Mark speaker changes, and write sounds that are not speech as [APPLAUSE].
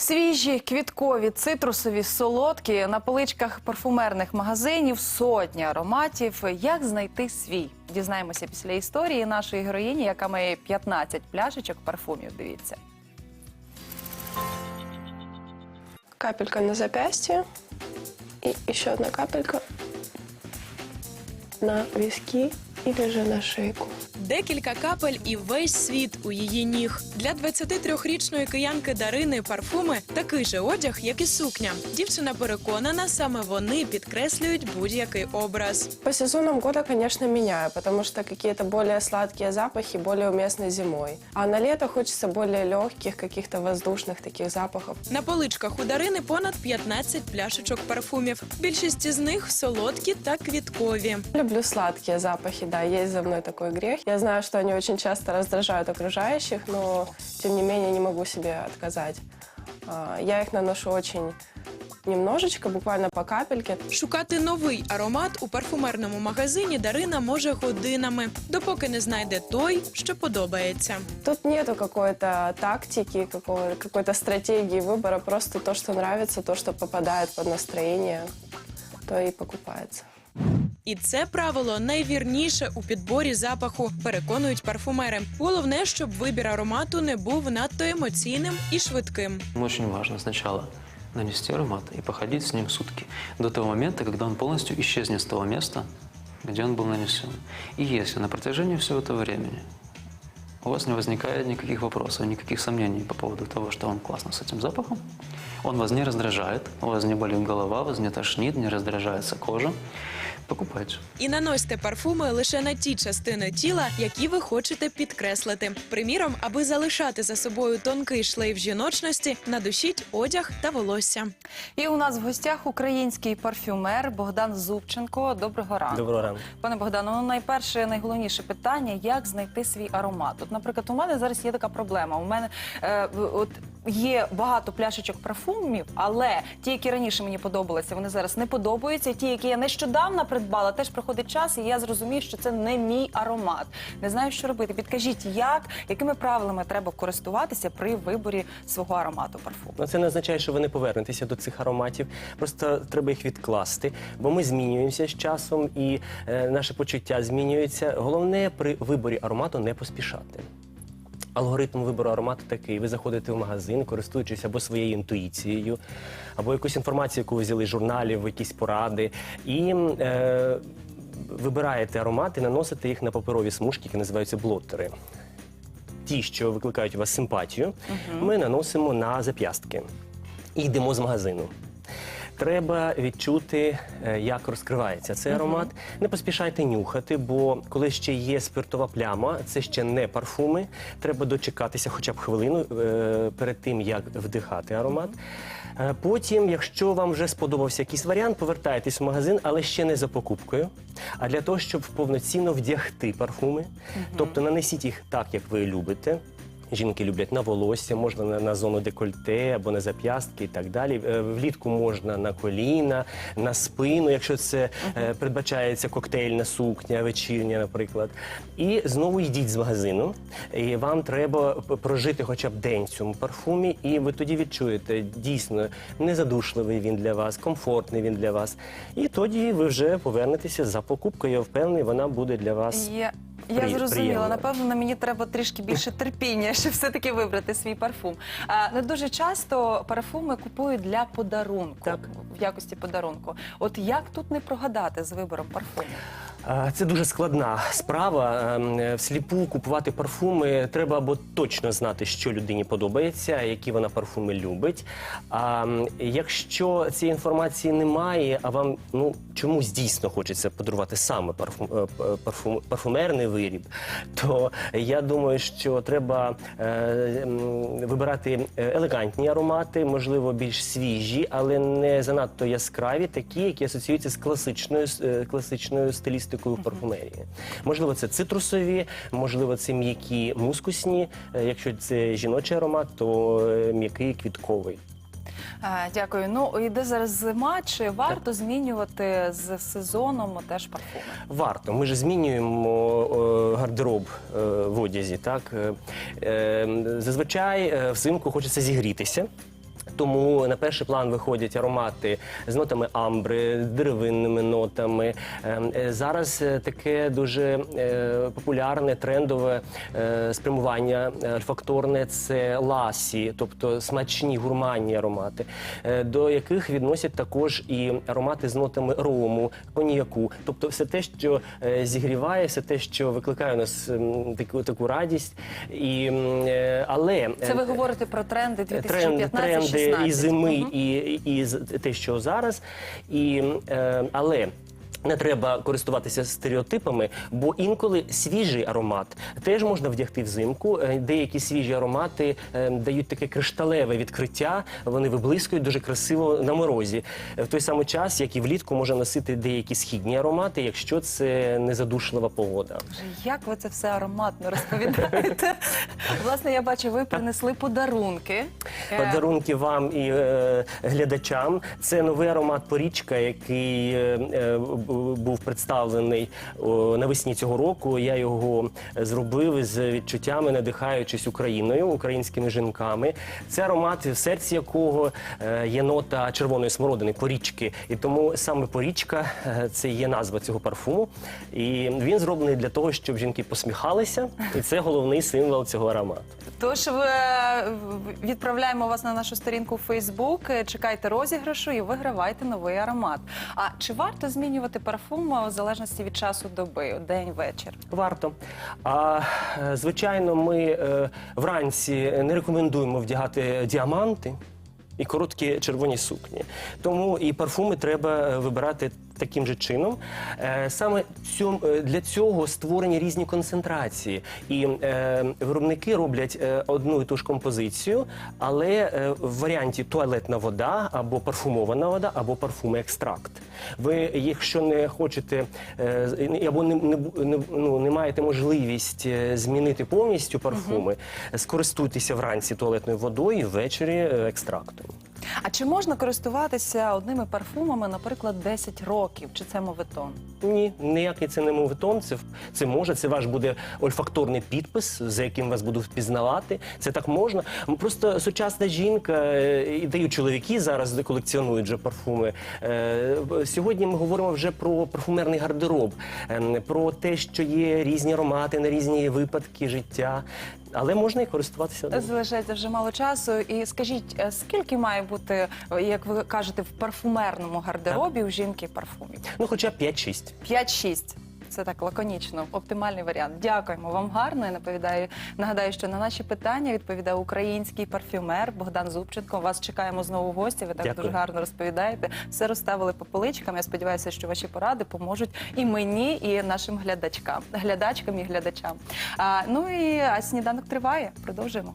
Speaker 1: Свіжі, квіткові, цитрусові, солодкі на поличках парфумерних магазинів сотні ароматів. Як знайти свій? Дізнаємося після історії нашої героїні, яка має 15 пляшечок парфумів. Дивіться.
Speaker 2: Капелька на запястье и еще одна капелька на виски или же на шейку.
Speaker 3: Декілька капель і весь світ у її ніг. Для 23-річної киянки Дарини парфуми такий же одяг, як і сукня. Дівчина переконана, саме вони підкреслюють будь-який образ.
Speaker 2: По сезонам года, конечно, меняю, потому что какие-то более сладкие запахи более уместны зимой. А на лето хочется более легких, каких-то воздушных таких запахов.
Speaker 3: На поличках у Дарини понад 15 пляшечок парфумів. Більшість із них солодкі та квіткові.
Speaker 2: Люблю сладкие запахи, да, есть за мной такой грех. Я знаю, что они очень часто раздражают окружающих, но тем не менее не могу себе отказать. Я их наношу очень немножечко, буквально по капельке.
Speaker 3: Шукати новий аромат у парфумерному магазині Дарина може годинами, допоки не знайде той, що подобається.
Speaker 2: Тут нету какой-то тактики, какой-то стратегии выбора, просто то, что нравится, то, что попадает под настроение, то и покупается.
Speaker 3: І це правило найвірніше у підборі запаху, переконують парфумери. Головне, щоб вибір аромату не був надто емоційним і швидким.
Speaker 4: Очень важно сначала нанести аромат и походить с ним сутки, до того момента, когда он полностью исчезнет с того места, где он был нанесен. И если на протяжении всего этого времени у вас не возникает никаких вопросов, никаких сомнений по поводу того, что он классно с этим запахом, он вас не раздражает, у вас не болит голова, вас не тошнит, не раздражается кожа, покупайте.
Speaker 3: І наносьте парфуми лише на ті частини тіла, які ви хочете підкреслити. Приміром, аби залишати за собою тонкий шлейф жіночності, надушіть одяг та волосся.
Speaker 1: І у нас в гостях український парфюмер Богдан Зубченко. Доброго ранку.
Speaker 5: Доброго ранку.
Speaker 1: Пане Богдану, ну найперше, найголовніше питання, як знайти свій аромат. От, наприклад, у мене зараз є така проблема. У мене е, в- от є багато пляшечок парфумів, але ті, які раніше мені подобалися, вони зараз не подобаються. Ті, які я нещодавно придбала, теж проходить час, і я зрозумію, що це не мій аромат. Не знаю, що робити. Підкажіть, як, якими правилами треба користуватися при виборі свого аромату парфуму?
Speaker 5: Ну, це не означає, що ви не повернетеся до цих ароматів. Просто треба їх відкласти, бо ми змінюємося з часом і е, наше почуття змінюється. Головне при виборі аромату не поспішати. Алгоритм вибору аромату такий: ви заходите в магазин, користуючись або своєю інтуїцією, або якусь інформацію, яку ви взяли з журналів, якісь поради, і е, вибираєте аромати, наносите їх на паперові смужки, які називаються блоттери. Ті, що викликають у вас симпатію, ми наносимо на зап'ястки і йдемо з магазину. Треба відчути, е, як розкривається цей аромат. Не поспішайте нюхати, бо коли ще є спиртова пляма, це ще не парфуми. Треба дочекатися хоча б хвилину е, перед тим, як вдихати аромат. Е, Потім, якщо вам вже сподобався якийсь варіант, повертайтесь в магазин, але ще не за покупкою, а для того, щоб повноцінно вдягти парфуми. Тобто нанесіть їх так, як ви любите. Жінки люблять на волосся, можна на, на зону декольте або на зап'ястки і так далі. Е, Влітку можна на коліна, на спину, якщо це е, передбачається коктейльна сукня, вечірня, наприклад. І знову йдіть з магазину. І вам треба прожити хоча б день в цьому парфумі, і ви тоді відчуєте дійсно незадушливий він для вас, комфортний він для вас. І тоді ви вже повернетеся за покупкою. Я впевнений, вона буде для вас.
Speaker 1: Я, я зрозуміла. Напевно, на мені треба трішки більше терпіння, [LAUGHS] щоб все-таки вибрати свій парфум. А, не дуже часто парфуми купують для подарунку
Speaker 5: Так.
Speaker 1: в якості подарунку. От як тут не прогадати з вибором парфумів?
Speaker 5: Це дуже складна справа. Ем, Всліпу купувати парфуми треба або точно знати, що людині подобається, які вона парфуми любить. А якщо цієї інформації немає, а вам ну чомусь дійсно хочеться подарувати саме парфум, е, парфум, парфумерний виріб, то я думаю, що треба е, вибирати е, елегантні аромати, можливо, більш свіжі, але не занадто яскраві, такі, які асоціюються з класичною е, класичною стилістикою в парфумерії. Можливо, це цитрусові, можливо, це м'які мускусні. Е, Якщо це жіночий аромат, то е, м'який квітковий.
Speaker 1: А, дякую. Ну іде зараз зима. Чи варто змінювати з сезоном теж парфуми?
Speaker 5: Варто. Ми ж змінюємо е, гардероб е, в одязі. Так? Е, е, зазвичай е, взимку хочеться зігрітися. Тому на перший план виходять аромати з нотами амбри, деревинними нотами. Ем, е, Зараз е, таке дуже е, популярне трендове спрямування е, ольфакторне це ласі, тобто смачні гурманні аромати, до яких відносять також і аромати з нотами рому, коньяку, тобто все те, що зігріває, все те, що викликає у нас ем, таку таку радість. І, але
Speaker 1: Це ви говорите про тренди 2015-16.
Speaker 5: тренди і зими, і, і, і з- те, що зараз. І, е, але не треба користуватися стереотипами, бо інколи свіжий аромат теж можна вдягти взимку. Е, Деякі свіжі аромати е, дають таке кришталеве відкриття, вони виблискують дуже красиво на морозі. Е, В той самий час, як і влітку, може носити деякі східні аромати, якщо це не задушлива погода.
Speaker 1: Як ви це все ароматно розповідаєте? [LAUGHS] Власне, я бачу, ви принесли подарунки.
Speaker 5: Подарунки вам і е, глядачам. Це новий аромат порічка, який е, був представлений навесні цього року. Я його зробив з відчуттями, надихаючись Україною, українськими жінками. Це аромат, в серці якого е, є нота червоної смородини, порічки. І тому саме порічка е, це є назва цього парфуму. І він зроблений для того, щоб жінки посміхалися, і це головний символ цього аромату.
Speaker 1: Тож е, відправляємо вас на нашу сторінку у Фейсбук. Чекайте розіграшу і вигравайте новий аромат. А чи варто змінювати парфум е, в залежності від часу доби, день, вечір?
Speaker 5: Варто. А е, звичайно, ми е, вранці не рекомендуємо вдягати діаманти і короткі червоні сукні. Тому і парфуми треба е, вибирати таким же чином. Е, Саме е, для цього створені різні концентрації. І е, виробники роблять одну і ту ж композицію, але в варіанті туалетна вода або парфумована вода, або парфум-екстракт. Ви, якщо не хочете або не, не, ну, не маєте можливість змінити повністю парфуми, скористуйтеся вранці туалетною водою, ввечері екстрактом.
Speaker 1: А чи можна користуватися одними парфумами, наприклад, 10 років? Чи це моветон?
Speaker 5: Ні, ніякий це не моветон, це, це може, це ваш буде ольфакторний підпис, за яким вас будуть впізнавати. Це так можна. Просто сучасна жінка, е, і дають чоловіки зараз де колекціонують вже парфуми. Е, Сьогодні ми говоримо вже про парфумерний гардероб, ем, про те, що є різні аромати на різні випадки життя. Але можна і користуватися.
Speaker 1: Залишається вже мало часу. І скажіть, е, скільки має бути, е, як ви кажете, в парфумерному гардеробі у жінки парфумів?
Speaker 5: Ну, хоча б 5-6.
Speaker 1: 5-6. Це так лаконічно, оптимальний варіант. Дякуємо вам гарно. Я наповідаю. Нагадаю, що на наші питання відповідає український парфюмер Богдан Зубченко. Вас чекаємо знову в гості. Ви так
Speaker 5: Дякую.
Speaker 1: дуже гарно розповідаєте. Все розставили по поличкам. Я сподіваюся, що ваші поради поможуть і мені, і нашим глядачкам, глядачкам і глядачам. А, ну і а сніданок триває. Продовжуємо.